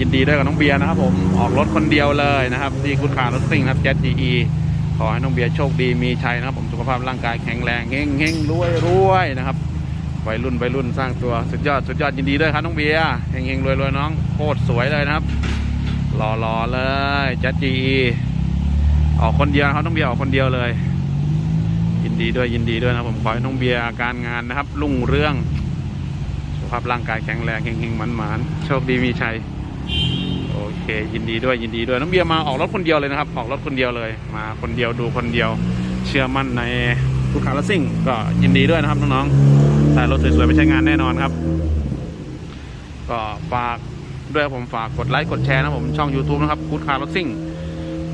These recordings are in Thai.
ยินดีด้วยกับน้องเบียร์นะครับผมออกรถคนเดียวเลยนะครับ ที่คุณขารถซิ่งนะครับ Jet GE ขอให้น้องเบียร์โชคดีมีชัยนะครับ ผมสุขภาพร่างกายแข็งแรงเฮงเฮงรวยรวยนะครับวัยรุ่นวัยรุ่นสร้างตัวสุดยอดสุดยอดยินดีด้วยครับน้องเบียร์เฮงเฮงรวยรวยน้องโคตรสวยเลยนะครับหล่อหล่อเลย Jet GE ออกคนเดียวครับน้องเบียร์ออกคนเดียวเลย ยินดีด้วยยินดีด้วยนะผมขอให้น้องเบียร์การงานนะครับรุ่งเรื่องสุขภาพร่างกายแข็งแรงเฮงๆมันมันๆโชคดีมีชัย เคยินดีด้วยยินดีด้วยน้องเบียร์มาออกรถคนเดียวเลยนะครับออกรถคนเดียวเลย มาคนเดียวดูคนเดียว เชื่อมั่นในลูกค้ารถซิ่ง ก็ยินดีด้วยนะครับน้องๆแต่รถสวยๆไปใช้งานแน่นอนครับ ก็ฝากด้วยผมฝากกดไลค์กดแชร์นะผมช่อง YouTube นะครับกูดคาร์รถซิ่ง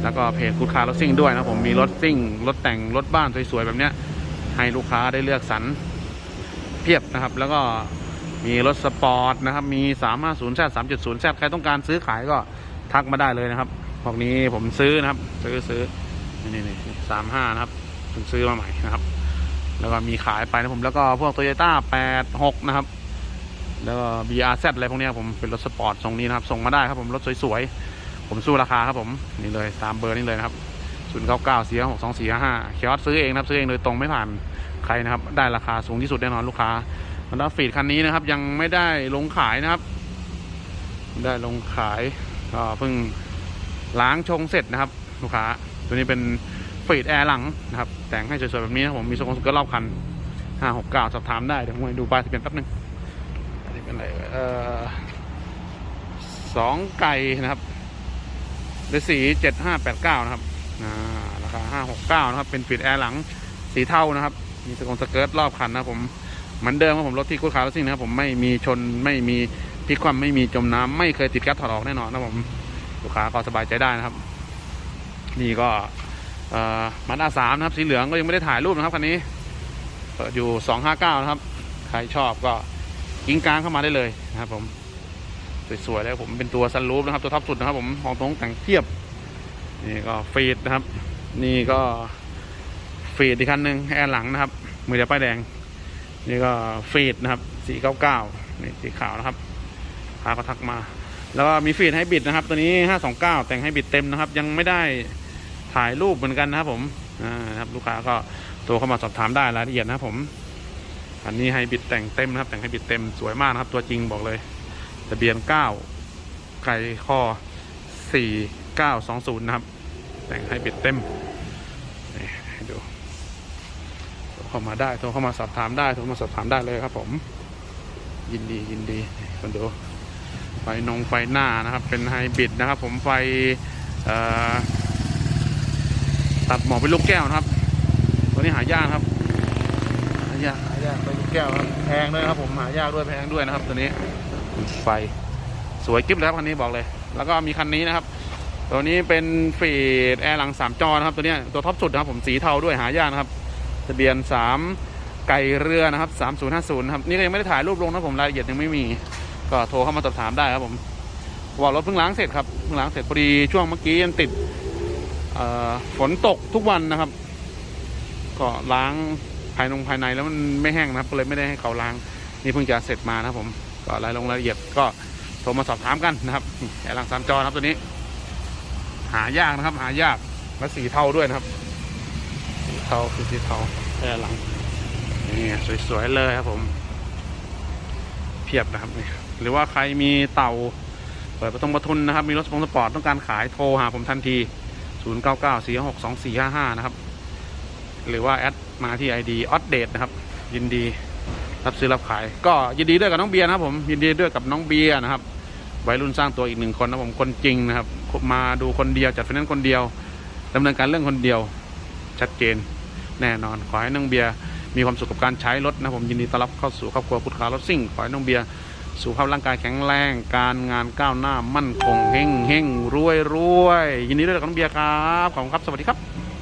แล้วก็เพจกูดคาร์รถซิ่งด้วยนะผมมีรถซิ่งรถแต่งรถบ้านสวยๆแบบเนี้ยให้ลูกค้าได้เลือกสรรเพียบนะครับ แล้วก็ มีรถสปอร์ตนะครับ มี 350 Z 370 Z ใครต้องการซื้อขายก็ทักมาได้เลยนะครับพวกนี้ผมซื้อนะครับ ซื้อซื้อนี่นี่สามห้านะครับเพิ่งซื้อมาใหม่นะครับ แล้วก็มีขายไปนะผมแล้วก็พวกโตโยต้า86นะครับ แล้วก็ BRZ อะไรพวกนี้ผมเป็นรถสปอร์ตทรงนี้นะครับ ส่งมาได้ครับผมรถสวยๆ ผมสู้ราคาครับผมนี่เลยตามเบอร์นี่เลยนะครับ0 9 9 4 6 2 4 5 5เคียร์ซื้อเองนะครับ ซื้อเองโดยตรงไม่ผ่านใครนะครับ ได้ราคาสูงที่สุดแน่นอนลูกค้า แล้วฟีดคันนี้นะครับ ยังไม่ได้ลงขายนะครับ ได้ลงขายก็เพิ่งล้างชงเสร็จนะครับ ลูกค้า ตัวนี้เป็นฟีดแอร์หลังนะครับ แต่งให้สวยๆแบบนี้นะผมมีสกงสเกิร์ตรอบคัน569สอบถามได้เดี๋ยวผมให้ดูป้ายทะเบียนแป๊บนึงอันนี้เป็นอะไรเอ่อสองไก่นะครับเลขสี7589นะครับอ่าราคา569นะครับ เป็นฟีดแอร์หลังสีเทานะครับ มีสกงสเกิร์ตรอบคันนะผม เหมือนเดิมครับผมรถที่กูดคาร์รถซิ่งนะครับผมไม่มีชนไม่มีพลิกคว่ำไม่มีจมน้ำไม่เคยติดแก๊สถอดออกแน่นอนนะครับผมลูกค้าก็สบายใจได้นะครับ นี่ก็เอ่อาด้าสามนะครับ สีเหลืองก็ยังไม่ได้ถ่ายรูปนะครับคันนี้เปิดอยู่สองห้าเก้านะครับ ใครชอบก็กิ้งกลางเข้ามาได้เลยนะครับ ผมสวยๆแล้วผมเป็นตัวซันรูฟนะครับ ตัวท็อปสุดนะครับ ผมของตรงแต่งเทียบ นี่ก็ฟีดนะครับ นี่ก็ฟีดอีกคันหนึ่งแอร์หลังนะครับ มือเดียวป้ายแดง นี่ก็ฟีดนะครับ499นี่สีขาวนะครับพาก็ทักมา แล้วก็มีฟีดให้บิดนะครับ ตัวนี้529แต่งให้บิดเต็มนะครับ ยังไม่ได้ถ่ายรูปเหมือนกันนะครับผมนะครับลูกค้าก็โทรเข้ามาสอบถามได้รายละเอียดนะครับผมอันนี้ให้บิดแต่งเต็มนะครับ แต่งให้บิดเต็มสวยมากนะครับ ตัวจริงบอกเลยทะเบียน9ไก่ข้อ4920นะครับ แต่งให้บิดเต็มนี่ให้ดู เข้ามาได้ โทรเข้ามาสอบถามได้ โทรมาสอบถามได้เลยครับ ผม ยินดียินดีคนดู ไฟนงไฟหน้านะครับ เป็นไฮบริดนะครับ ผมไฟเอ่อตัดหมอกเป็นลูกแก้วนะครับ ตัวนี้หายากครับหายากหายากเป็นลูกแก้วครับ แพงด้วยนะครับ ผมหายากด้วยแพงด้วยนะครับ ตัวนี้ ไฟสวยกิ๊บเลยครับคันนี้บอกเลย แล้วก็มีคันนี้นะครับตัวนี้เป็นฟีดแอร์หลังสามจอนะครับตัวเนี้ยตัวท็อปสุดนะครับผมสีเทาด้วยหายากนะครับ ทะเบียน 3 ไก่เรือนะครับ 3050ครับนี่ก็ยังไม่ได้ถ่ายรูปลงนะผมรายละเอียดยังไม่มี ก็โทรเข้ามาสอบถามได้ครับผมว่ารถเพิ่งล้างเสร็จครับเพิ่งล้างเสร็จพอดีช่วงเมื่อกี้ยังติดฝนตกทุกวันนะครับ ก็ล้างภายนงภายในแล้วมันไม่แห้งนะครับ ก็เลยไม่ได้ให้เขาล้าง นี่เพิ่งจะเสร็จมานะครับผมก็รายลงรายละเอียดก็โทรมาสอบถามกันนะครับแอร์ลังสามจอครับตัวนี้ หายากนะครับ หายากและสีเทาด้วยนะครับ ทาคือสีเทาแค่หลังนี่สวยๆเลยครับผม เพียบนะครับนี่หรือว่าใครมีเต่าเปิดประตงประทุนนะครับ มีรถสปอร์ตสปอร์ตต้องการขายโทรหาผมทันที 0 9 9 4 6 2 4 5 5 นะครับ หรือว่าแอดมาที่ ID ออดเดตนะครับ ยินดีรับซื้อรับขาย ก็ยินดีด้วยกับน้องเบียร์นะครับผมยินดีด้วยกับน้องเบียร์นะครับวัยรุ่นสร้างตัวอีกหนึ่งคนนะครับผมคนจริงนะครับ มาดูคนเดียวจัดไฟแนนซ์คนเดียวดำเนินการเรื่องคนเดียวชัดเจน แน่นอน ขอให้น้องเบียร์มีความสุขกับการใช้รถนะผมยินดีต้อนรับเข้าสู่ครอบครัวพุทธคารถซิ่ง ขอให้น้องเบียร์สุขภาพร่างกายแข็งแรง การงานก้าวหน้ามั่นคงเฮงเฮงรวยรวยยินดีด้วยกับน้องเบียร์ครับ ขอบคุณครับ สวัสดีครับ